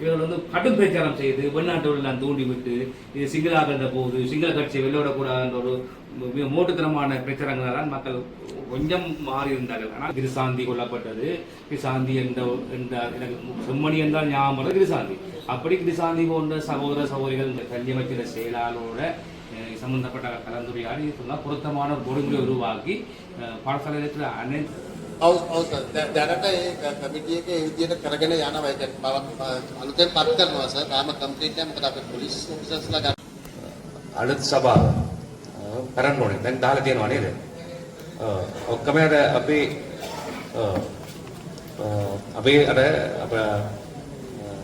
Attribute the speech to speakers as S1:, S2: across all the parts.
S1: இவர்கள் வந்து கடும் பிரச்சாரம் செய்து வெளிநாட்டவர்களெல்லாம் தூண்டி விட்டு இது சிங்களாகின்ற போது சிங்கள கட்சியை வெளியிடக்கூடாதுன்ற ஒரு மோட்டுத்தனமான பிரச்சாரங்களால் மக்கள் கொஞ்சம் மாறி இருந்தார்கள் ஆனால் கிரிசாந்தி கொல்லப்பட்டது. கிரிசாந்தி என்ற எனக்கு செம்மணி என்றால் ஞாபகம் கிரிசாந்தி. அப்படி கிரிசாந்தி போன்ற சகோதர சகோதரிகள் இந்த கல்வி அமைச்சர செயலாளரோட சம்பந்தப்பட்ட கலந்துரையாடி இதெல்லாம் பொருத்தமான ஒருங்கிலை உருவாக்கி பாடசாலையில்
S2: இருக்கிற அனைத்து දැනට ඒ ක- කමිටු එකේ ඒ විදිහට කරගෙන යනවා ඒ කියන්නේ බවක් අ, අලුතෙන් පත් කරනවා සර් තාම කම්ප්ලීට් නැහැ මොකද අපේ පොලිස් ඔෆිසර්ස්ලා ගන්න
S1: අලුත් සභාව අ, කරන්න ඕනේ. දැන් දාලා තියෙනවා නේද? අ, ඔක්කොම අර අපේ අ, අ, අපේ අර අප අ,
S3: ஆஹ்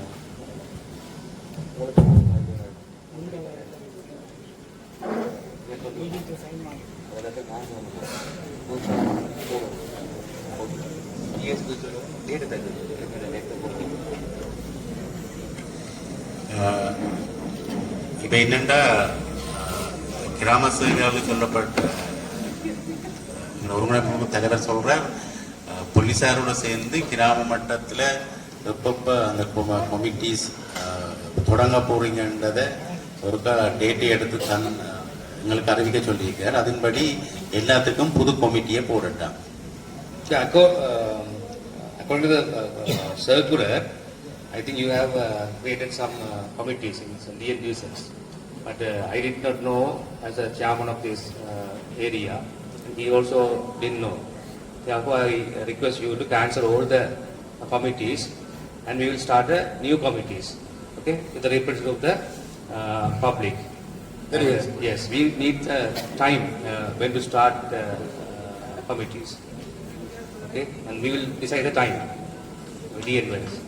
S3: இப்போ என்னண்டா கிராம சேவையாளர் சொல்லப்பட்ட ஒருங்கிணைப்பு தலைவர் சொல்றார் போலீஸாரோட சேர்ந்து கிராம மட்டத்தில் எப்பப்போ அந்த கமிட்டிஸ் தொடங்க போகிறீங்கன்றதை ஒருக்கா டேட்டை எடுத்து தன் எங்களுக்கு அறிவிக்க சொல்லியிருக்கார். அதன்படி எல்லாத்துக்கும் புது கமிட்டியை போடட்டான்
S1: according to the uh, uh, circular, I think you have uh, created some uh, committees in some dear users. But uh, I did not know as a chairman of this uh, area, and he also didn't know. Therefore, I request you to cancel all the uh, committees and we will start the new committees, okay, with the representative of the uh, public.
S2: Very
S1: And, uh, Yes, we need uh, time uh, when to start uh, uh, committees. Okay, and we will decide the time. The advice.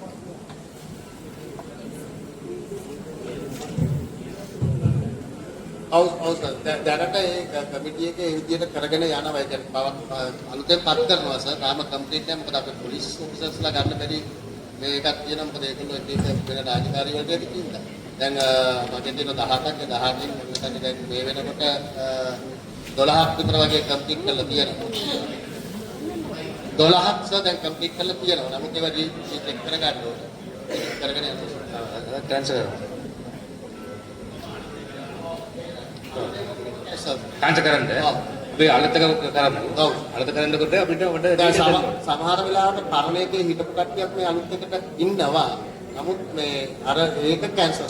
S2: ඔව් ඔව් sir දැ- දැනට ඒ ක- කමිටු එකේ ඒ විදිහට කරගෙන යනවා ඒ කියන්නේ බවක් අ, අලුතෙන් පත් කරනවා සර් තාම කම්ප්ලීට් නැහැ මොකද අපේ පොලිස් ඔෆිසර්ස්ලා ගන්න බැරි මේකක් තියෙනවා මොකද ඒගොල්ලෝ එක එක වෙන රාජකාරී වලට යටි තියෙනවා දැන් අ, මගේ තියෙන 18ක් 18කින් මෙතන දැන් මේ වෙනකොට අ, 12ක් විතර වගේ කම්ප්ලීට් කරලා තියෙනවා 12ක් සර් දැන් කම්ප්ලීට් කරලා තියෙනවා නමුත් ඒවා රීචෙක් කරගන්න ඕනේ කරගෙන
S1: cancel.
S2: සර්
S1: Cancel කරන්න. අපි අලතක කරමු.
S2: ඔව්.
S1: අලත කරනකොට අපිට
S2: සම- සමහර වෙලාවට පරණ එකේ හිටපු කට්ටියක් මේ අලුත් එකට ඉන්නවා. නමුත් මේ අර ඒක කැන්සල්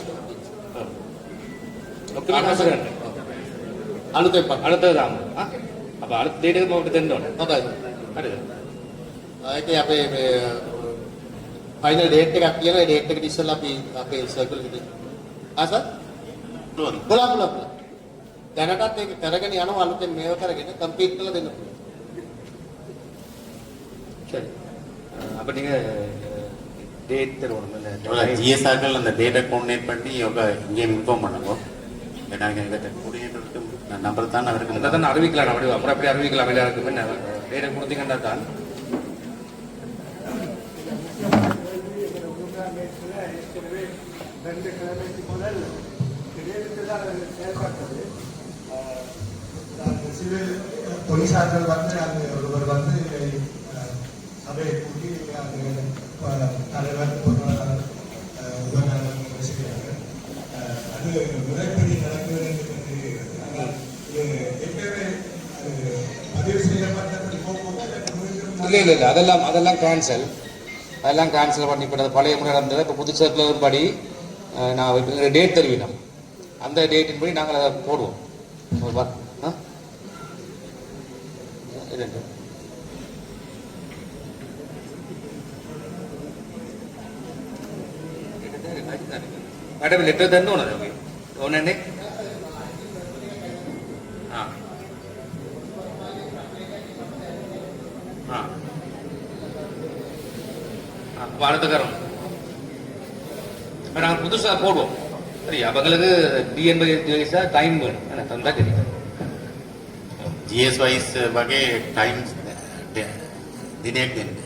S1: ඔක්කොම cancel කරන්න.
S2: අලුතෙන්.
S1: අලත දාමු. ආ? අප අලත දෙයට මොකටද දෙන්න ඕනේ?
S2: හොඳයි.
S1: හරිද?
S2: ඒකේ අපේ මේ ෆයිනල් ඩේට් එකක් තියෙනවා. ඒ ඩේට් එකට ඉස්සෙල්ලා අපි අපේ සර්කල් එකේ ආස
S3: පුළුවන්.
S2: බලා බලා බලා. දැනටත් ඒක කරගෙන යනවා අලුතෙන් මේව කරගෙන කම්ප්ලීට් කරලා දෙන්න පුළුවන්.
S1: சரி அஹ் அப்ப நீங்க டேட் தருவோம்
S3: ஜிஎஸ்ஆர்கள் அந்த டேட்டா கோஆர்டினேட் பண்ணி யோகா இங்கே இன்ஃபார்ம் பண்ணுவோம் எனக்கு எங்கிட்ட கோஆர்டினேட்டருக்கு நம்பர் தான் அவருக்கு
S1: அதான் அறிவிக்கலாம் அப்படி அப்புறம் அப்படி அறிவிக்கலாம் எல்லாருக்கும் என்ன டேட்டை கொடுத்தீங்கன்னா தான்
S4: ரெண்டு கிழமைக்கு முதல் திடீர்னு தான் அது செயல்பட்டது ஆஹ் அந்த சிவில் போலீசார்கள் வந்து அந்த ஒருவர் வந்து ஆஹ், சபையை கூட்டி அந்த ஆஹ், தலைவர் பொருளாளர் ஆஹ், உபநலர் பேசுகிறார்கள் ஆஹ், அது முறைப்படி நடக்கிறது என்று ஆனால் இது ஏற்கனவே அது பதிவு செய்யப்பட்டபடி போகும்போது அதற்கு மீண்டும்
S1: இல்லை இல்லை இல்லை அதெல்லாம் அதெல்லாம் கேன்சல் அதெல்லாம் கேன்சல் பண்ணி இப்போ பழைய முறை நடந்தது இப்போ புது சர்க்குலர் படி நான் டேட் தருவினோம் அந்த டேட்டின் படி நாங்கள் அதை போடுவோம் ஒரு மேடம் லெட்டர் தந்து ஒன்று ஒன்று வலதுகரம் இப்போ நாங்கள் புதுசாக போடுவோம். சரி அவங்களுக்கு டிஎன்பை வயசா டைம் வேணும். எனக்கு தந்தா தெரியும்
S3: ஜிஎஸ் வைஸ் வகை டைம் தினே தினேக்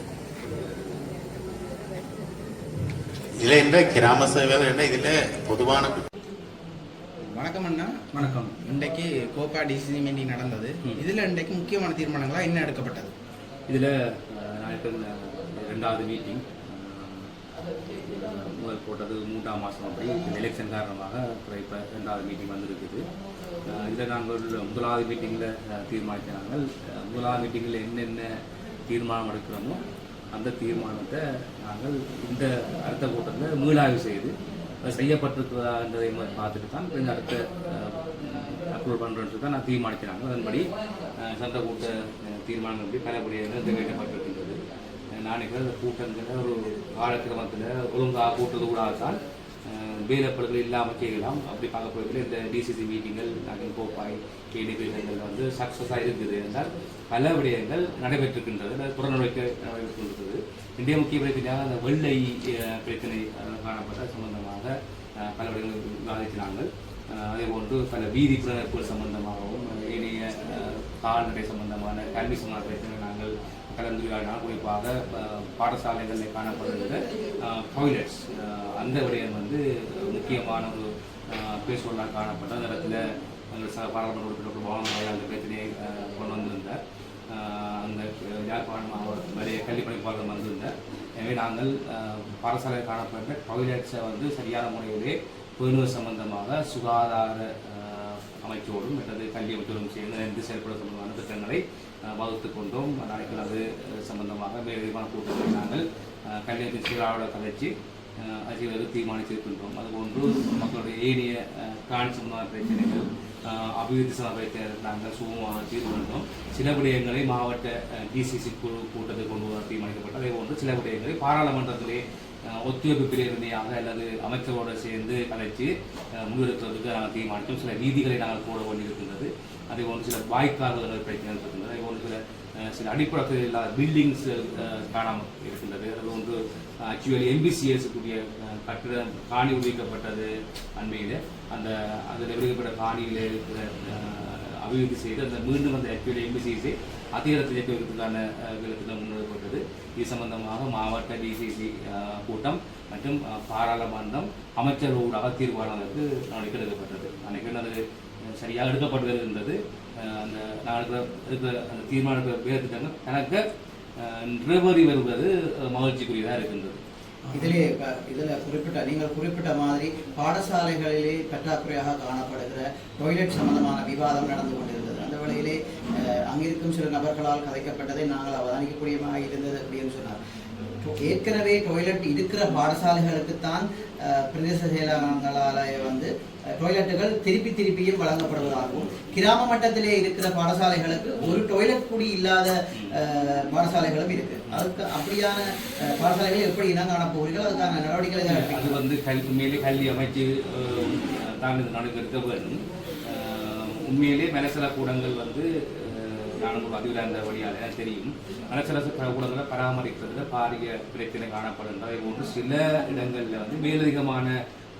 S3: இதில் என்ன கிராம சேவைகள் என்ன இதில் பொதுவான
S5: வணக்கம் அண்ணா.
S1: வணக்கம்.
S5: இன்றைக்கு கோப்பா டிசிசி மீட்டிங் நடந்தது. இதில் இன்றைக்கு முக்கியமான தீர்மானங்களாக என்ன எடுக்கப்பட்டது?
S1: இதில் நான் ரெண்டாவது மீட்டிங் முதல் போட்டது மூன்றாம் மாதம் அப்படி. எலெக்ஷன் காரணமாக இப்போ ரெண்டாவது மீட்டிங் வந்திருக்குது. இதில் நாங்கள் முதலாவது மீட்டிங்கில் தீர்மானித்த நாங்கள் முதலாவது மீட்டிங்கில் என்னென்ன தீர்மானம் எடுக்கிறோமோ அந்த தீர்மானத்தை நாங்கள் இந்த அடுத்த கூட்டத்தில் மீளாய்வு செய்து செய்யப்பட்டிருக்கிறதா செய்யப்பட்டிருக்கிறதான்றதை பார்த்துட்டு தான் இந்த அடுத்த அப்ரூவல் பண்ணுறோன்னு தான் நான் தீர்மானிக்கிறாங்க. அதன்படி சட்டக்கூட்ட சட்ட கூட்ட அஹ், தீர்மானங்கள் பலபடியாக நாணயங்கள் இந்த கூட்டங்களை ஒரு காலக்கிரமத்தில் ஒழுங்காக கூட்டுறது கூடாதால் தான் வேலைப்படுகள் இல்லாமல் செய்யலாம். அப்படி பார்க்க போகிறதுல இந்த டிசிசி மீட்டிங்கள் நாங்கள் கோப்பாய் கேடிபிகள் வந்து சக்ஸஸாக இருக்குது என்றால் பல விடயங்கள் நடைபெற்றிருக்கின்றது அல்லது புறநடைக்க நடைபெற்றிருக்கிறது இந்திய முக்கிய பிரச்சனையாக அந்த வெள்ளை பிரச்சனை காணப்பட்ட சம்பந்தமாக பல விடயங்கள் விவாதிக்கிறார்கள். அதே போன்று பல வீதி புலனர்ப்புகள் சம்பந்தமாகவும் ஏனைய கால்நடை சம்பந்தமான கல்வி சம்பந்த பிரச்சனை கலந்துரையாடினால் குறிப்பாக பாடசாலைகளில் காணப்படுகின்ற டாய்லெட்ஸ் அந்த விடயம் வந்து முக்கியமான ஒரு அஹ், பேசுவதாக காணப்பட்ட அந்த இடத்துல எங்கள் ச பாராளுமன்ற உறுப்பினர் பாவனாய் அந்த பிரச்சனையை கொண்டு வந்திருந்தார். அந்த யாழ்ப்பாணம் மாவட்டம் நிறைய கல்வி பணிப்பாளர் வந்திருந்தார். எனவே நாங்கள் பாடசாலையில் காணப்பட்ட டாய்லெட்ஸை வந்து சரியான முறையிலே பேணுவது சம்பந்தமாக சுகாதார அமைச்சோடும் அல்லது கல்வி அமைச்சோடும் சேர்ந்து இணைந்து செயல்பட சம்பந்தமான திட்டங்களை வகுத்து கொண்டோம். நாளைக்கு அது சம்பந்தமாக மேலதிகமான கூட்டங்களை நாங்கள் கல்வி அமைச்சர் கலைச்சி கதைச்சு அதிகாரி தீர்மானித்திருக்கின்றோம். அதுபோன்று மக்களுடைய ஏனைய காண் சம்பந்தமான பிரச்சனைகள் அபிவிருத்தி சம்பந்த நாங்கள் சுகமாக தீர்வு கண்டோம். சில விடயங்களை மாவட்ட டிசிசி குழு கூட்டத்தில் கொண்டு வர தீர்மானிக்கப்பட்டது. அதே போன்று சில விடயங்களை பாராளுமன்றத்திலே ஒத்துழைப்பு பிரேரணையாக அல்லது அமைச்சரோடு சேர்ந்து கலைச்சு அஹ், நாங்கள் தீர்மானித்தோம். சில நீதிகளை நாங்கள் போட வேண்டியிருக்கின்றது. அதே போன்று சில வாய்க்கால்கள் பிரச்சனைகள் இருக்கின்றது. அதே போன்று சில சில அடிப்படத்தில் இல்லாத பில்டிங்ஸ் காணாமல் இருக்கின்றது. அது ஒன்று ஆக்சுவலி எம்பிசிஎஸ்க்குரிய கட்டிடம் காணி உரிக்கப்பட்டது அண்மையில். அந்த அதில் விடுவிக்கப்பட்ட காணியில் இருக்கிற அபிவிருத்தி செய்து அந்த மீண்டும் அந்த ஆக்சுவலி எம்பிசிஎஸை அதிகாரத்தில் இயக்குவதற்கான வைக்கிறதுக்கான முன்னெடுக்கப்பட்டது இது சம்பந்தமாக மாவட்ட டிசிசி கூட்டம் மற்றும் பாராளுமன்றம் அமைச்சர் ஊடாக தீர்மானத்திற்கு நாளைக்கு எடுக்கப்பட்டது அன்றைக்கு அது சரியாக எடுக்கப்பட்டு வருகின்றது அந்த நான் இருக்கிற அந்த தீர்மானத்தை வேறு திட்டங்கள் எனக்கு அஹ், நிறைவேறி வருவது மகிழ்ச்சிக்குரியதாக இருக்கின்றது.
S6: இதிலே இதில் குறிப்பிட்ட நீங்கள் குறிப்பிட்ட மாதிரி பாடசாலைகளிலே பற்றாக்குறையாக காணப்படுகிற டொய்லெட் சம்பந்தமான விவாதம் நடந்து கொண்டிருந்தது. அந்த வேளையிலே அங்கிருக்கும் சில நபர்களால் கதைக்கப்பட்டதை நாங்கள் அவதானிக்கக்கூடியமாக இருந்தது அப்படின்னு சொன்னார். ஏற்கனவே டொய்லெட் இருக்கிற பாடசாலைகளுக்குத்தான் பிரதேச செயலகங்களால வந்து டொய்லெட்டுகள் திருப்பி திருப்பியும் வழங்கப்படுவதாகவும் கிராம மட்டத்திலே இருக்கிற பாடசாலைகளுக்கு ஒரு டொய்லெட் கூடி இல்லாத பாடசாலைகளும் இருக்கு. அதுக்கு அப்படியான பாடசாலைகளை எப்படி இனம் காண போகிறீர்கள்? அதுக்கான நடவடிக்கைகளை
S1: அது. வந்து கல்வி உண்மையிலே கல்வி அமைச்சு தான் இது நடக்க வேண்டும். உண்மையிலே மனசல கூடங்கள் வந்து நானும் ஒரு பதிவில் இருந்த வழியால் எனக்கு தெரியும். மனசல கூடங்களை பராமரிக்கிறதுல பாரிய பிரச்சனை காணப்படுகின்றது ஒன்று சில இடங்களில் வந்து மேலதிகமான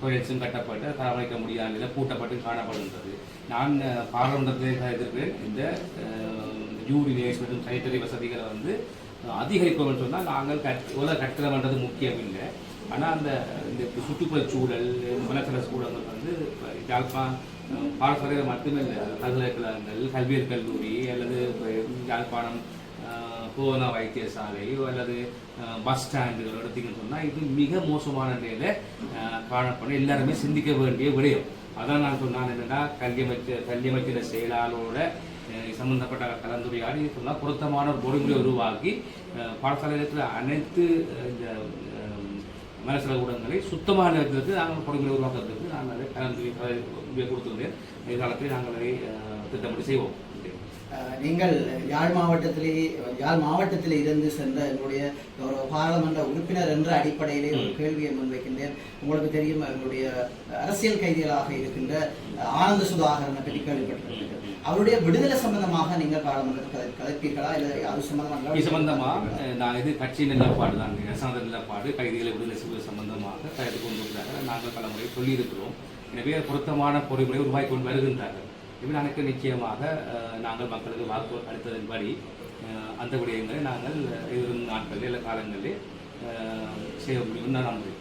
S1: கோயில்ஸும் கட்டப்பட்டு பராமரிக்க முடியாத நிலை பூட்டப்பட்டு காணப்படுகின்றது. நான் அஹ், பாராளுமன்றத்தில் எதிர்க்கிறேன். இந்த ஜூரி மற்றும் கைத்தறி வசதிகளை வந்து அதிகரிப்போம்னு சொன்னால் நாங்கள் கட் உலக கட்டிடம்ன்றது முக்கியம் இல்லை ஆனால் அந்த இந்த சுற்றுப்புற சூழல் மலக்கல சூழல்கள் வந்து இப்ப பாடசாலைகள் மட்டுமே இல்லை பல்கலைக்கழகங்கள் கல்வியல் கல்லூரி அல்லது யாழ்ப்பாணம் கோவனா வைத்தியசாலை வைத்தியசாலையோ அல்லது பஸ் ஸ்டாண்டுகள் எடுத்தீங்கன்னு சொன்னால் இது மிக மோசமான நிலையில் காணப்படும். எல்லாருமே சிந்திக்க வேண்டிய விடயம். அதான் நான் சொன்னான் என்னென்னா கல்வி அமைச்சர் கல்வி அமைச்சர செயலாளரோட சம்பந்தப்பட்ட கலந்துரையாடி சொன்னால் பொருத்தமான ஒரு பொறுமுறை உருவாக்கி அஹ் பாடசாலையில் அனைத்து இந்த மனசல ஊடகங்களை சுத்தமாக இருக்கிறதுக்கு நாங்கள் பொறிமுறை உருவாக்குறதுக்கு நாங்கள் அதை கலந்துரை கொடுத்துருந்தேன். எதிர்காலத்தில் நாங்கள் அதை திட்டமிட்டு செய்வோம்.
S6: நீங்கள் யாழ் மாவட்டத்திலே யாழ் மாவட்டத்திலே இருந்து சென்ற எங்களுடைய ஒரு பாராளுமன்ற உறுப்பினர் என்ற அடிப்படையிலே ஒரு. கேள்வியை முன்வைக்கின்றேன். உங்களுக்கு தெரியும் எங்களுடைய அரசியல் கைதிகளாக இருக்கின்ற ஆனந்த சுதாகரனை பற்றி கேள்விப்பட்டிருக்கிறீர்கள். அவருடைய விடுதலை சம்பந்தமாக நீங்கள் பாராளுமன்றத்தில் கதை கதைப்பீர்களா? இல்லை அது சம்பந்தமாக
S1: இது சம்பந்தமாக அஹ், நான் இது கட்சி நிலப்பாடு தான். அரசாங்க நிலப்பாடு கைதிகளை விடுதலை செய்வது சம்பந்தமாக கருத்து கொண்டு வந்தார்கள் நாங்கள் பல முறை சொல்லியிருக்கிறோம். எனவே பொருத்தமான பொறிமுறை உருவாக்கி கொண்டு வருகின்றார்கள். எனவே எனக்கு நிச்சயமாக நாங்கள் மக்களுக்கு வாக்கு அளித்ததன்படி அந்த விடயங்களை நாங்கள் எதிரும் நாட்களில் இல்லை காலங்களில் செய்ய முடியும்னு நான் நம்புகிறேன்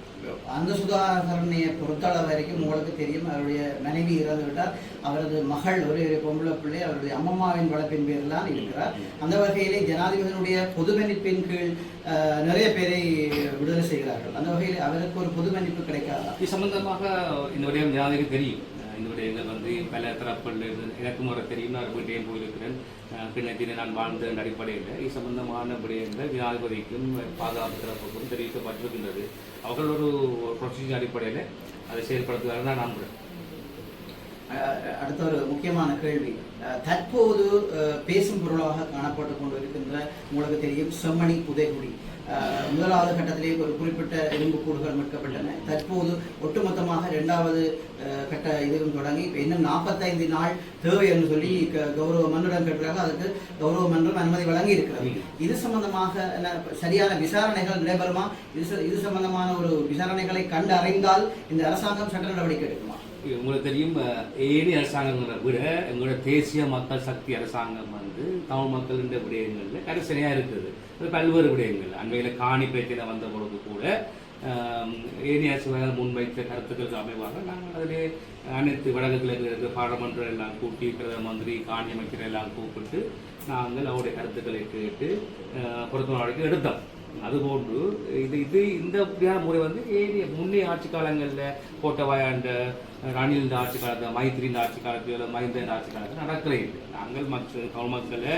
S6: அந்த சுதாகரனையை பொறுத்தளவு வரைக்கும் உங்களுக்கு தெரியும் அவருடைய மனைவி இறந்து விட்டார். அவரது மகள் ஒரு பொம்பளை பிள்ளை அவருடைய அம்மம்மாவின் வளர்ப்பின் பேரில் தான் இருக்கிறார். அந்த வகையிலே ஜனாதிபதியினுடைய பொது மன்னிப்பின் கீழ் நிறைய பேரை விடுதலை செய்கிறார்கள். அந்த வகையில் அவருக்கு ஒரு பொது மன்னிப்பு கிடைக்காதா?
S1: இது சம்பந்தமாக இந்த விடயம் ஜனாதிபதி தெரியும். இந்த விடயங்கள் வந்து பல தரப்பிலிருந்து எனக்கும் வர தெரியும் நான் வீட்டையும் போயிருக்கிறேன். பின்னத்தினை நான் வாழ்ந்த அடிப்படையில். இது சம்பந்தமான விடயங்கள் ஜனாதிபதிக்கும் பாதுகாப்பு தரப்புக்கும் தெரிவிக்கப்பட்டிருக்கின்றது அவர்கள் ஒரு ப்ரொசீஜர் அடிப்படையில் அதை செயல்படுத்துவார்கள் நான் நம்புகிறேன்.
S6: அடுத்த ஒரு முக்கியமான கேள்வி. தற்போது பேசும் பொருளாக காணப்பட்டு கொண்டு இருக்கின்ற உங்களுக்கு தெரியும் செம்மணி புதைகுடி முதலாவது கட்டத்திலே ஒரு குறிப்பிட்ட இரும்புக்கூடுகள் மீட்கப்பட்டன தற்போது ஒட்டுமொத்தமாக இரண்டாவது கட்ட இதுவும் தொடங்கி இப்போ இன்னும் நாற்பத்தைந்து நாள் தேவை என்று சொல்லி க- கௌரவ மன்னிடம் கேட்டிருக்காங்க அதுக்கு கௌரவ மன்றம் அனுமதி வழங்கி இருக்கிறது இது சம்பந்தமாக என்ன, சரியான விசாரணைகள் நடைபெறுமா? இது ச- இது சம்பந்தமான ஒரு விசாரணைகளை கண்டு அறிந்தால் இந்த அரசாங்கம் சட்ட நடவடிக்கை எடுக்கும்.
S1: உங்களுக்கு தெரியும் ஏனி அரசாங்கங்களை விட எங்களோட தேசிய மக்கள் சக்தி அரசாங்கம் வந்து தமிழ் மக்களின் விடயங்களில் கரிசனையாக இருக்குது. அது பல்வேறு விடயங்கள். அண்மையில் காணி பேச்சில் வந்த பொழுது கூட ஏனி அரசு முன்வைத்த கருத்துக்களுக்கு அமைவாக நாங்கள் அதிலே அனைத்து வடக்குகளில் இருக்கிற பாராளுமன்றம் எல்லாம் கூட்டி பிரதம மந்திரி காணி அமைச்சர் எல்லாம் கூப்பிட்டு நாங்கள் அவருடைய கருத்துக்களை கேட்டு அஹ், பொருத்த நடவடிக்கை எடுத்தோம். அதுபோன்று இது இது இந்த இப்படியான முறை வந்து ஏறிய முன்னே ஆட்சி காலங்களில் கோட்டவாயாண்ட ரணில் ஆட்சி காலத்தில் மைத்திரியின் ஆட்சி காலத்தில் மஹிந்தன் ஆட்சி காலத்தில் நடக்கவே இல்லை. நாங்கள் மற்ற தமிழ் மக்களை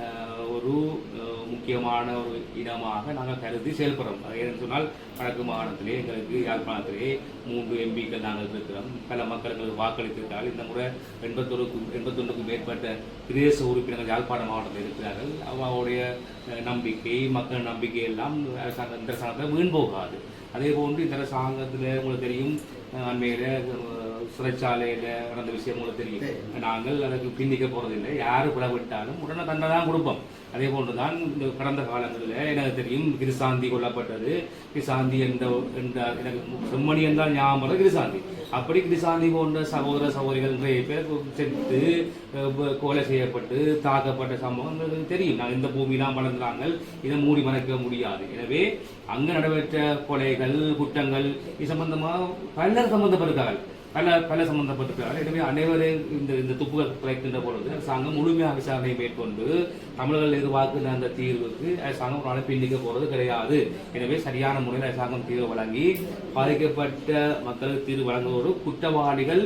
S1: அஹ், ஒரு முக்கியமான ஒரு இனமாக நாங்கள் கருதி செயல்படுறோம். அது ஏன்னு சொன்னால் வடக்கு மாகாணத்திலே எங்களுக்கு யாழ்ப்பாணத்திலே மூன்று எம்பிக்கள் நாங்கள் இருக்கிறோம். பல மக்கள் எங்களுக்கு வாக்களித்திருக்கிறார்கள். இந்த முறை எண்பத்தொருக்கும் எண்பத்தொன்றுக்கும் மேற்பட்ட பிரதேச உறுப்பினர்கள் யாழ்ப்பாண மாவட்டத்தில் இருக்கிறார்கள். அவருடைய நம்பிக்கை மக்கள் நம்பிக்கை எல்லாம் அரசாங்க இந்த அரசாங்கத்தில் வீண் போகாது. அதே போன்று இந்த அரசாங்கத்தில் உங்களுக்கு தெரியும் அண்மையில சிறைச்சாலையில் நடந்த விஷயம் உங்களுக்கு தெரியும். நாங்கள் அதுக்கு பின்னிக்க போறதில்லை. யார் பிள விட்டாலும் உடனே தண்டனை தான் கொடுப்போம். அதே போன்று தான் இந்த கடந்த காலங்களில் எனக்கு தெரியும் கிருசாந்தி கொல்லப்பட்டது. கிருசாந்தி என்ற எனக்கு செம்மணி என்றால் ஞாபகம் கிருசாந்தி. அப்படி கிருசாந்தி போன்ற சகோதர சகோதரிகள் நிறைய பேர் செத்து கொலை செய்யப்பட்டு தாக்கப்பட்ட சம்பவம் தெரியும். நாங்கள் இந்த பூமியெலாம் வளர்ந்தாங்க இதை மூடி மறைக்க முடியாது. எனவே அங்கு நடைபெற்ற கொலைகள் குற்றங்கள் இது சம்பந்தமாக பலர் சம்பந்தப்பட்டிருக்கார்கள். பல பல சம்பந்தப்பட்டிருக்கிறார்கள் எனவே அனைவரையும் இந்த இந்த துப்புகள் குறைக்கின்ற பொழுது அரசாங்கம் முழுமையாக விசாரணை மேற்கொண்டு தமிழர்கள் எதிர்பார்க்கின்ற அந்த தீர்வுக்கு அரசாங்கம் ஒரு நாளை பின்னிக்க போறது கிடையாது. எனவே சரியான முறையில் அரசாங்கம் தீர்வு வழங்கி பாதிக்கப்பட்ட மக்களுக்கு தீர்வு வழங்குவோரும் குற்றவாளிகள்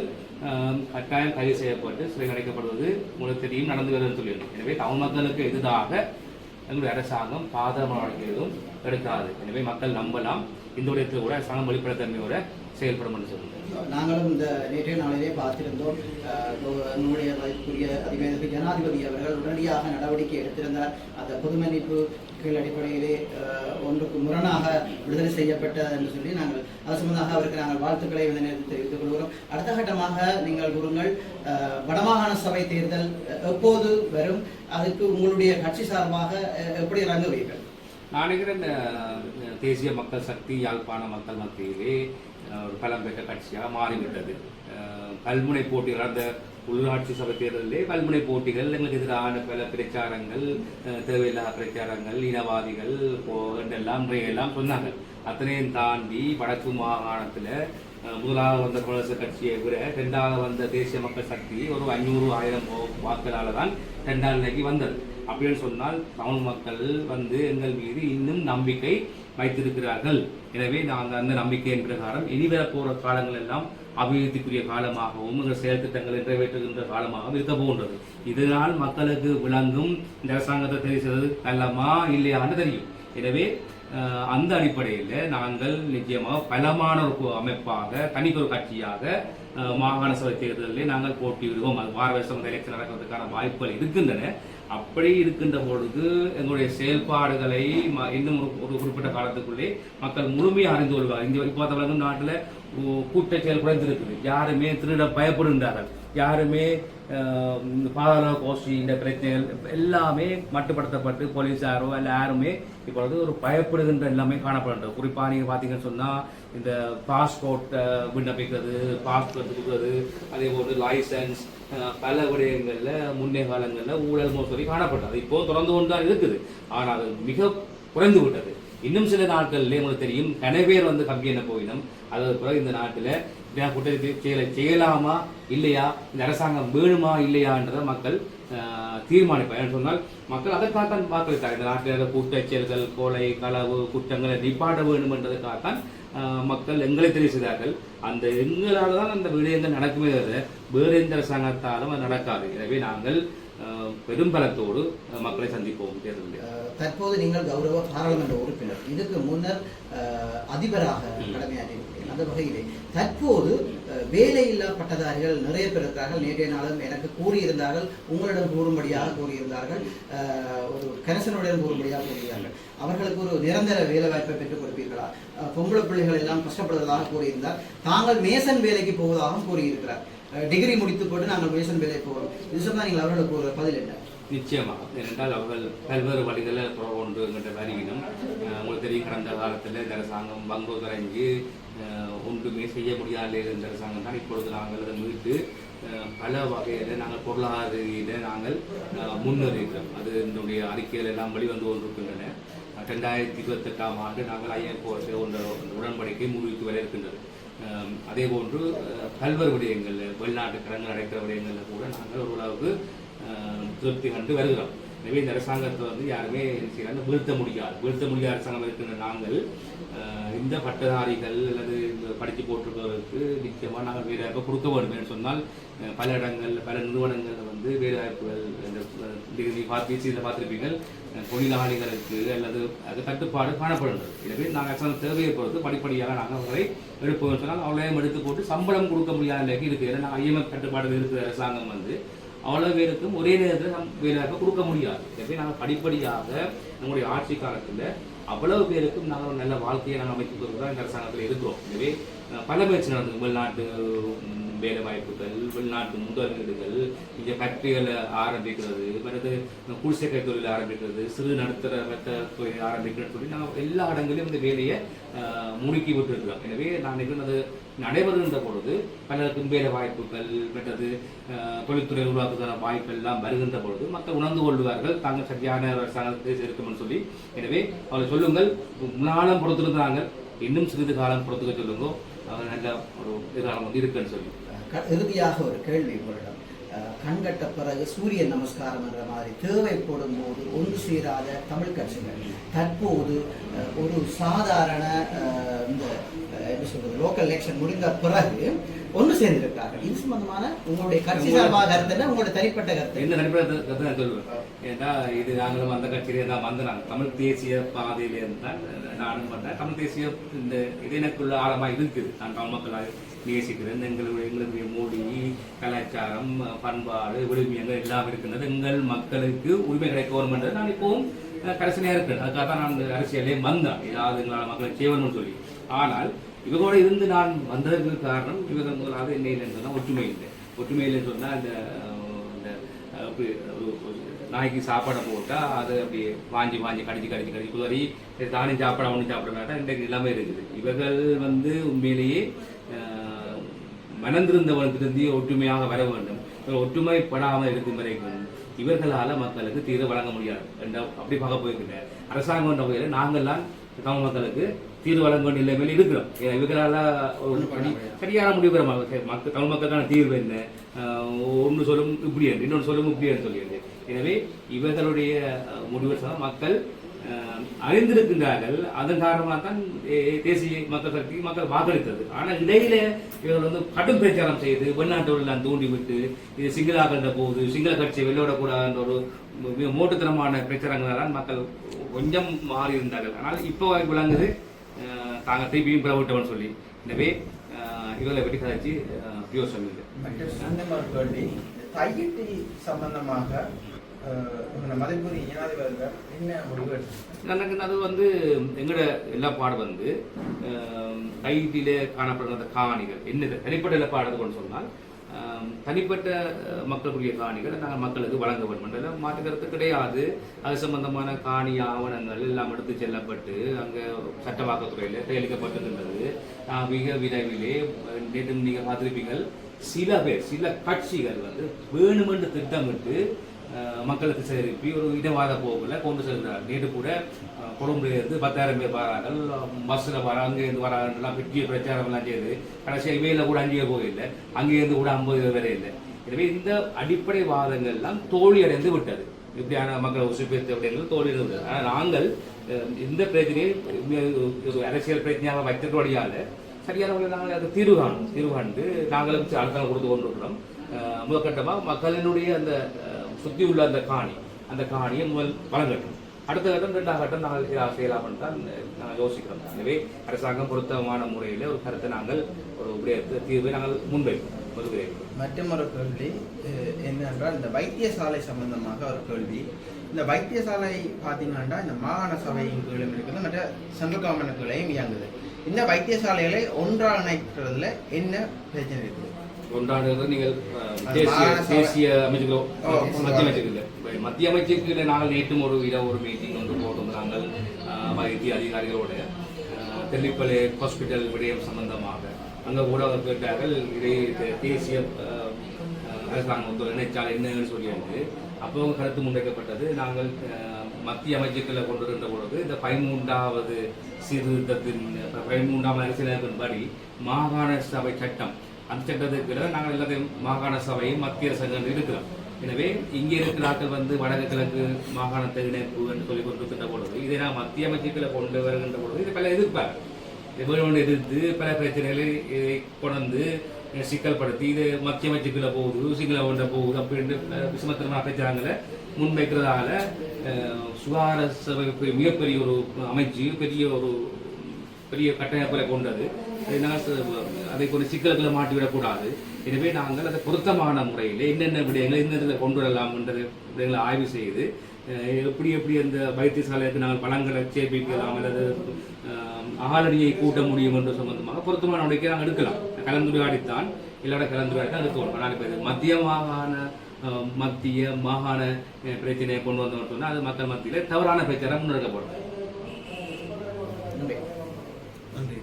S1: கட்டாயம் கைது செய்யப்பட்டு சிறை அடைக்கப்படுவது உங்களுக்கு தெரியும் நடந்து வருதுன்னு சொல்லியிருந்தோம் எனவே தமிழ் மக்களுக்கு எதிராக எங்களுடைய அரசாங்கம் பாதக நடவடிக்கைகளும் எதுவும் எடுக்காது. எனவே மக்கள் நம்பலாம். இந்த விடயத்தில் கூட அரசாங்கம் வெளிப்படைத்தன்மையோட செயல்படும் என்று சொல்லுங்கள்.
S6: நாங்களும் இந்த நேற்றைய நாளிலே பார்த்திருந்தோம். அஹ், நம்முடைய மதிப்புக்குரிய அதிபர் ஜனாதிபதி அவர்கள் உடனடியாக நடவடிக்கை எடுத்திருந்தார். அந்த பொதுமன்னிப்பு கீழ் அடிப்படையிலே ஒன்றுக்கு முரணாக விடுதலை செய்யப்பட்டது என்று சொல்லி நாங்கள் அது சம்பந்தமாக அவருக்கு நாங்கள் வாழ்த்துக்களை இந்த நேரத்தில் தெரிவித்துக் கொள்கிறோம். அடுத்த கட்டமாக நீங்கள் கூறுங்கள் அஹ், வடமாகாண சபை தேர்தல் எப்போது வரும்? அதுக்கு உங்களுடைய கட்சி சார்பாக அஹ், எப்படி வைப்பீர்கள்
S1: நான் நினைக்கிறேன் அஹ், தேசிய மக்கள் சக்தி யாழ்ப்பாண மக்கள் மத்தியிலே ஒரு பலம் பெற்ற கட்சியாக மாறிவிட்டது. கல்முனை போட்டிகள் அந்த உள்ளாட்சி சபை தேர்தலிலே பல்முனை போட்டிகள் எங்களுக்கு எதிரான பல பிரச்சாரங்கள் தேவையில்லாத பிரச்சாரங்கள் இனவாதிகள் போ- என்றெல்லாம் முறையெல்லாம் சொன்னாங்க. அத்தனையும் தாண்டி வடக்கு மாகாணத்தில் முதலாவது வந்த குடியரசுக் கட்சியை விட ரெண்டாவது வந்த தேசிய மக்கள் சக்தி ஒரு ஐநூறு ஆயிரம் வாக்குகளால் தான் ரெண்டாம் நிலைக்கு வந்தது. அப்படின்னு சொன்னால் தமிழ் மக்கள் வந்து எங்கள் மீது இன்னும் நம்பிக்கை வைத்திருக்கிறார்கள். எனவே நாங்கள் அந்த நம்பிக்கையின் பிரகாரம் இனி வரப்போகிற காலங்கள் எல்லாம் அபிவிருத்திக்குரிய காலமாகவும் எங்கள் செயல்திட்டங்கள் நிறைவேற்றுகின்ற காலமாகவும் இருக்க போகின்றது. இதனால் மக்களுக்கு விளங்கும் இந்த அரசாங்கத்தை தெரிவித்தது நல்லமா இல்லையான்னு தெரியும். எனவே அந்த அடிப்படையில் நாங்கள் நிச்சயமாக பலமான ஒரு அமைப்பாக தனிக்கு ஒரு கட்சியாக மாகாண சபை தேர்தலில் நாங்கள் போட்டியிடுவோம். அது வார வருஷம் எலெக்ஷன் நடக்கிறதுக்கான வாய்ப்புகள் இருக்கின்றன. அப்படி இருக்கின்ற பொழுது எங்களுடைய செயல்பாடுகளை ம- இன்னும் ஒரு குறிப்பிட்ட காலத்துக்குள்ளே மக்கள் முழுமையாக அறிந்து கொள்வார் இந்த இப்போ தமிழகம் நாட்டில் கூட்ட செயல் குறைந்திருக்குது. யாருமே திருட பயப்படுகின்றார்கள். யாருமே பாதாள கோஷ்டி இந்த பிரச்சனைகள் எல்லாமே மட்டுப்படுத்தப்பட்டு போலீஸாரோ அல்ல யாருமே இப்பொழுது ஒரு பயப்படுகின்ற எல்லாமே காணப்படுகின்றது. குறிப்பாக நீங்கள் பார்த்தீங்கன்னு சொன்னால் இந்த பாஸ்போர்ட்டை விண்ணப்பிக்கிறது பாஸ்போர்ட் கொடுக்குறது அதே போன்று லைசன்ஸ் பல விடயங்களில் முன்னே காலங்களில் ஊழல் மோசடி காணப்பட்டது. இப்போது இப்போ தொடர்ந்து கொண்டு தான் இருக்குது. ஆனால் அது மிக குறைந்து விட்டது. இன்னும் சில நாட்கள்ல உங்களுக்கு தெரியும் கனவேர் வந்து கம்பி என்ன போயிடும் அதற்கு பிறகு இந்த நாட்டில் குற்றத்தை செயலை செய்யலாமா இல்லையா? இந்த அரசாங்கம் வேணுமா இல்லையான்றதை மக்கள் தீர்மானிப்பார் சொன்னால் மக்கள் அதற்காகத்தான் வாக்களித்தார் இந்த நாட்டில் கூட்டச் செயல்கள் கொலை களவு குற்றங்களை நிப்பாட வேண்டும் என்றதுக்காகத்தான் மக்கள் எங்களை தெரிவு செய்தார்கள் அந்த எங்களால் தான் அந்த விடயங்கள் நடக்குமே தவிர வேறு எந்த அரசாங்கத்தாலும் அது நடக்காது. எனவே நாங்கள் பெரும்பலத்தோடு மக்களை சந்திப்போம் தேர்தலில்.
S6: தற்போது நீங்கள் கௌரவ பாராளுமன்ற உறுப்பினர். இதுக்கு முன்னர் அதிபராக கடமையாற்றியிருக்கிறீர்கள் அந்த வகையிலே. தற்போது வேலையில்லா பட்டதாரிகள் நிறைய பேர் இருக்கிறார்கள் நேற்றைய நாளும் எனக்கு கூறியிருந்தார்கள் உங்களிடம் கூறும்படியாக கூறியிருந்தார்கள் ஒரு கனசனுடன் கூறும்படியாக கூறியிருந்தார்கள். அவர்களுக்கு ஒரு நிரந்தர வேலை வாய்ப்பை பெற்றுக் கொடுப்பீர்களா? பொம்பளை பிள்ளைகள் எல்லாம் கஷ்டப்படுவதாக கூறியிருந்தார். தாங்கள் மேசன் வேலைக்கு போவதாகவும் கூறியிருக்கிறார். டிகிரி முடித்து போட்டு நாங்கள் மேசன் வேலைக்கு போகிறோம். இது சொன்னால் நீங்கள் அவர்களுக்கு ஒரு பதில் என்ன?
S1: நிச்சயமாக. ஏனென்றால் அவர்கள் பல்வேறு வழிகளில் துறவு கொண்டு என்கின்ற வருகினம் உங்களுக்கு தெரியும் கடந்த காலத்தில் இந்த அரசாங்கம் பங்கு கரைஞ்சு ஒன்றுமே செய்ய முடியாது என்ற அரசாங்கம் தான் இப்பொழுது நாங்கள் அதை மீட்டு பல வகையில் நாங்கள் பொருளாதார ரீதியில் நாங்கள் முன்னேறுகிறோம் அது என்னுடைய அறிக்கைகள் எல்லாம் வெளிவந்து கொண்டிருக்கின்றன. ரெண்டாயிரத்தி இருபத்தெட்டாம் ஆண்டு நாங்கள் ஐஎஃப்ஓஎஸ் ஒன்ற உடன்படிக்கை முடிவுக்கு வர இருக்கின்றது அதே போன்று பல்வேறு விடயங்கள் வெளிநாட்டு கடன்கள் அடைக்கிற விடயங்களில் கூட நாங்கள் ஓரளவுக்கு திருப்தி கண்டு வருகிறோம். எனவே இந்த அரசாங்கத்தை வந்து யாருமே என்ன செய்யறாங்க வீழ்த்த முடியாது. வீழ்த்த முடியாத அரசாங்கம் இருக்கின்ற நாங்கள் இந்த பட்டதாரிகள் அல்லது இந்த படித்து போட்டிருப்பவர்களுக்கு நிச்சயமாக நாங்கள் வேலைவாய்ப்பு கொடுக்க வேண்டும் என்று சொன்னால் பல இடங்கள் பல நிறுவனங்களில் வந்து வேலைவாய்ப்புகள் இந்த பார்த்து இதில் பார்த்துருப்பீங்கள் தொழிலாளிகளுக்கு அல்லது அது கட்டுப்பாடு காணப்படுகிறது. எனவே நாங்கள் அரசாங்கம் தேவையை பொறுத்து படிப்படியாக நாங்கள் அவர்களை எடுப்போம் சொன்னால் அவளையும் எடுத்து போட்டு சம்பளம் கொடுக்க முடியாத நிலைக்கு இருக்குது ஏன்னா ஐஎம்எஃப் கட்டுப்பாடு இருக்கிற அரசாங்கம் வந்து அவ்வளோ பேருக்கும் ஒரே நேரத்தில் நம் வேலையாக கொடுக்க முடியாது. எனவே நாங்கள் படிப்படியாக நம்முடைய ஆட்சி காலத்தில் அவ்வளவு பேருக்கும் நாங்கள் ஒரு நல்ல வாழ்க்கையை நாங்கள் அமைத்து கொடுக்குறதா இந்த அரசாங்கத்தில் இருக்கிறோம். எனவே பல முயற்சி நடந்தது. வெளிநாட்டு வேலை வாய்ப்புகள் வெளிநாட்டு முதலீடுகள் இங்கே ஃபேக்டரிகளை ஆரம்பிக்கிறது மற்றது குடிசைக்கை தொழில் ஆரம்பிக்கிறது சிறு நடுத்தர வர்த்தக தொழில் ஆரம்பிக்கிறது சொல்லி நாங்கள் எல்லா இடங்களிலும் இந்த வேலையை முடுக்கி விட்டுருக்கிறோம். எனவே நான் நினைக்கிறேன் அது நடைபெறுகின்ற பொழுது பல வேலை வாய்ப்புகள் மற்றது தொழில்துறை உருவாக்குவதான வாய்ப்பு எல்லாம் வருகின்ற பொழுது மற்ற உணர்ந்து கொள்வார்கள். தாங்கள் சரியான அரசாங்கத்தை இருக்கும்னு சொல்லி. எனவே அவர்கள் சொல்லுங்கள் முன்னாலும் பொறுத்திருந்தாங்க இன்னும் சிறிது காலம் பொறுத்துக்க சொல்லுங்க. அவர் நல்ல ஒரு எதிர்காலம் வந்து இருக்குன்னு சொல்லி.
S6: இறுதியாக ஒரு கேள்வி உங்களிடம். கண்கட்ட பிறகு சூரிய நமஸ்காரம் என்ற மாதிரி தேவைப்படும் போது ஒன்று சேராத தமிழ் கட்சிகள். தற்போது ஒரு சாதாரண அஹ், இந்த என்ன சொல்றது லோக்கல் எலெக்ஷன் முடிந்த பிறகு ஒன்று சேர்ந்திருக்கார்கள் இது சம்பந்தமான உங்களுடைய கட்சி சார்பாக கருத்து உங்களுடைய தனிப்பட்ட கருத்து
S1: என்ன? நடைபெற கருத்து? நான் சொல்லுவேன். ஏன்னா இது நாங்களும் அந்த கட்சியிலே தான் வந்து நாங்கள் தமிழ் தேசிய பாதையிலே இருந்து தான் நானும் பண்ணேன் தமிழ் தேசிய இந்த இது எனக்குள்ள ஆழமாக இருக்குது. நான் தமிழ் மக்களாக நேசிக்கிறேன். எங்களுடைய எங்களுடைய மொழி கலாச்சாரம் பண்பாடு விழுமியங்கள் எல்லாம் இருக்கின்றது. எங்கள் மக்களுக்கு உரிமை கிடைக்க வேண்டும் நான் இப்பவும் கடைசியாக இருக்கிறேன் அதுக்காக தான் நான் அரசியலே வந்தேன். ஏதாவது எங்களால் மக்களுக்கு செய்யணும்னு சொல்லி. ஆனால் இவங்களோட இருந்து நான் வந்ததற்கு காரணம் இவர்கள் முதலாவது என்ன இல்லைன்னு சொன்னால் ஒற்றுமை இல்லை. ஒற்றுமை இல்லைன்னு சொன்னால் இந்த இந்த நாய்க்கு சாப்பாடை போட்டால் அது அப்படி வாஞ்சி வாஞ்சி கடிச்சு கடிச்சு கடிச்சு. குதறி தானே சாப்பிட ஒன்றும் சாப்பிட மாட்டா இன்றைக்கு நிலைமை இருக்குது. இவர்கள் வந்து உண்மையிலேயே அஹ், ஒற்றுமையாக வர வேண்டும். ஒற்றுமைப்படாமல் இருக்கும் வரைக்கும் இவர்களால் மக்களுக்கு தீர்வு வழங்க முடியாது. என்ற அப்படி பார்க்க போயிருக்கின்ற அரசாங்கம் என்ற வகையில் நாங்கள்லாம் தமிழ் மக்களுக்கு தீர்வு வழங்க வேண்டிய நிலைமையில் இருக்கிறோம். இவர்களால் சரியான முடிவு பெற. மக்கள் தமிழ் மக்களுக்கான தீர்வு என்ன? ஒன்று சொல்லும் இப்படி இன்னொன்று சொல்லும் இப்படி சொல்லியது. எனவே இவர்களுடைய முடிவு மக்கள் அறிந்திருக்கின்றார்கள். அதன் காரணமாக தான் தேசிய மக்கள் சக்தி மக்கள் வாக்களித்தது. ஆனால் இடையில இவர்கள் வந்து கடும் பிரச்சாரம் செய்து வெளிநாட்டவர்கள் தூண்டி விட்டு இது சிங்களாகின்ற போது சிங்கள கட்சியை வெளியிடக்கூடாதுன்ற ஒரு மிக மோட்டுத்தனமான பிரச்சாரங்களால் மக்கள் கொஞ்சம் மாறி இருந்தார்கள் ஆனால் இப்போ விளங்குது தாங்கள் திருப்பியும் பிறவிட்டவன் சொல்லி. எனவே இவர்களை வெட்டி கதைச்சு பிரயோசனம் இல்லை
S7: தையிட்டி சம்பந்தமாக?
S1: எனக்கு அது வந்து எங்களோட எல்லா பாடு வந்து கைட்டில காணப்படுற அந்த காணிகள் என்ன தனிப்பட்ட கொண்டு சொன்னால் தனிப்பட்ட மக்களுக்குரிய காணிகளை நாங்கள் மக்களுக்கு வழங்க வேண்டும். மாற்றுக்கிறது கிடையாது. அது சம்பந்தமான காணி ஆவணங்கள் எல்லாம் எடுத்து செல்லப்பட்டு அங்கே சட்டவாக்கத்துறையில் கையளிக்கப்பட்டிருக்கின்றது நான் மிக விரைவிலே நேற்று நீங்கள் பார்த்துருப்பீங்கள் சில பேர் சில கட்சிகள் வந்து வேணுமென்று திட்டமிட்டு மக்களுக்கு சேர்ப்பி ஒரு இடவாத போக்கில் கொண்டு செல்கிறார் நேற்று கூட கொழும்புலேருந்து பத்தாயிரம் பேர் வரார்கள். பஸ்ஸில் வர அங்கேருந்து வராங்கலாம் பெரிய பிரச்சாரம் எல்லாம் செய்யுது கடைசியாக இவையில் கூட அங்கேயே போயில்லை அங்கேருந்து கூட ஐம்பது பேர் வரை இல்லை. எனவே இந்த அடிப்படை வாதங்கள் எல்லாம் விட்டது. இப்படியான மக்கள் உசுப்பேற்ற அப்படிங்கிறது தோல்வி விட்டது. ஆனால் நாங்கள் இந்த பிரச்சனையை அரசியல் பிரச்சனையாக வைத்தபடியால் சரியான முறையில் நாங்கள் அதை தீர்வு காணும். தீர்வு காண்டு நாங்களும் அடுத்த கொடுத்து கொண்டிருக்கிறோம். முதற்கட்டமாக மக்களினுடைய அந்த சுற்றி உள்ள அந்த காணி அந்த காணியை முதல் வழங்கட்டும். அடுத்த கட்டம் ரெண்டாம் கட்டம் நாங்கள் ஏதாவது செய்யலாம் தான் நாங்கள் யோசிக்கிறோம். எனவே அரசாங்கம் பொருத்தமான முறையில் ஒரு கருத்தை நாங்கள் ஒரு விடயத்தை தீர்வை நாங்கள் முன்வைப்போம்.
S7: ஒரு கேள்வி என்னென்றால் இந்த வைத்தியசாலை சம்பந்தமாக ஒரு கேள்வி. இந்த வைத்தியசாலை பார்த்தீங்கன்னா இந்த மாகாண சபையின் கீழும் இருக்குது மற்ற சென்ட்ரல் கவர்மெண்ட் கீழையும் இயங்குது. இந்த வைத்தியசாலைகளை ஒன்றிணைக்கிறதுல என்ன பிரச்சனை இருக்குது?
S1: ஒன்றாடுறது நீங்கள் தேசிய மத்திய அமைச்சுகள் மத்திய அமைச்சருக்கு நாங்கள் நேற்றும் ஒரு இட ஒரு மீட்டிங் ஒன்று போட்டோம். நாங்கள் வைத்திய அதிகாரிகளோட அஹ், ஹாஸ்பிட்டல் விடயம் சம்பந்தமாக. அங்கே கூட அவர் கேட்டார்கள் இதை தேசிய அரசாங்கம் வந்து நினைச்சால் என்னன்னு சொல்லியிருந்து அப்போ கருத்து முன்வைக்கப்பட்டது. நாங்கள் மத்திய அமைச்சுக்களை கொண்டிருந்த பொழுது இந்த பதிமூன்றாவது சீர்திருத்தத்தின் பதிமூன்றாம் அரசியலமைப்பின்படி மாகாண சபை சட்டம். அந்த சட்டத்துக்கு நாங்கள் எல்லாத்தையும் மாகாண சபையும் மத்திய அரசாங்கம் இருக்கிறோம். எனவே இங்கே இருக்கிற ஆட்கள் வந்து வடக்கு கிழக்கு மாகாணத்தை இணைப்பு என்று சொல்லி கொண்டிருக்கின்ற பொழுது இதை நான் மத்திய அமைச்சுக்களை கொண்டு வருகின்ற பொழுது இது பல எதிர்ப்பார் இது வேணுமென்று எதிர்த்து பல பிரச்சனைகளை இதை கொண்டு சிக்கல்படுத்தி இது மத்திய அமைச்சுக்களை போகுது சிங்கள கொண்ட போகுது அப்படின்ட்டு விசுமத்திரமான பிரச்சாரங்களை முன்வைக்கிறதால சுகாதார சபை மிகப்பெரிய ஒரு அமைச்சு பெரிய ஒரு பெரிய கட்டமைப்புகளை கொண்டது. அதை கொண்டு சிக்கல்களை மாட்டிவிடக்கூடாது. எனவே நாங்கள் அதை பொருத்தமான முறையில் என்னென்ன விடயங்கள் என்னென்ன கொண்டு வரலாம் என்ற விடயங்களை ஆய்வு செய்து எப்படி எப்படி அந்த வைத்தியசாலைக்கு நாங்கள் பழங்களை சேர்ப்பிக்கலாம் அல்லது அஹ், ஆளணியை கூட்ட முடியும் என்று சம்பந்தமாக பொருத்தமான நடவடிக்கை நாங்கள் எடுக்கலாம். கலந்துரையாடித்தான் இல்லாத கலந்துரையாடி தான் எடுத்துக்கணும் ஆனால் இப்போ இது மத்திய மாகாண மத்திய மாகாண பிரச்சனையை கொண்டு வந்தோம்னு சொன்னால் அது மக்கள் மத்தியில் தவறான பிரச்சாரம் முன்னெடுக்கப்படும்.
S7: நன்றி.
S1: நன்றி.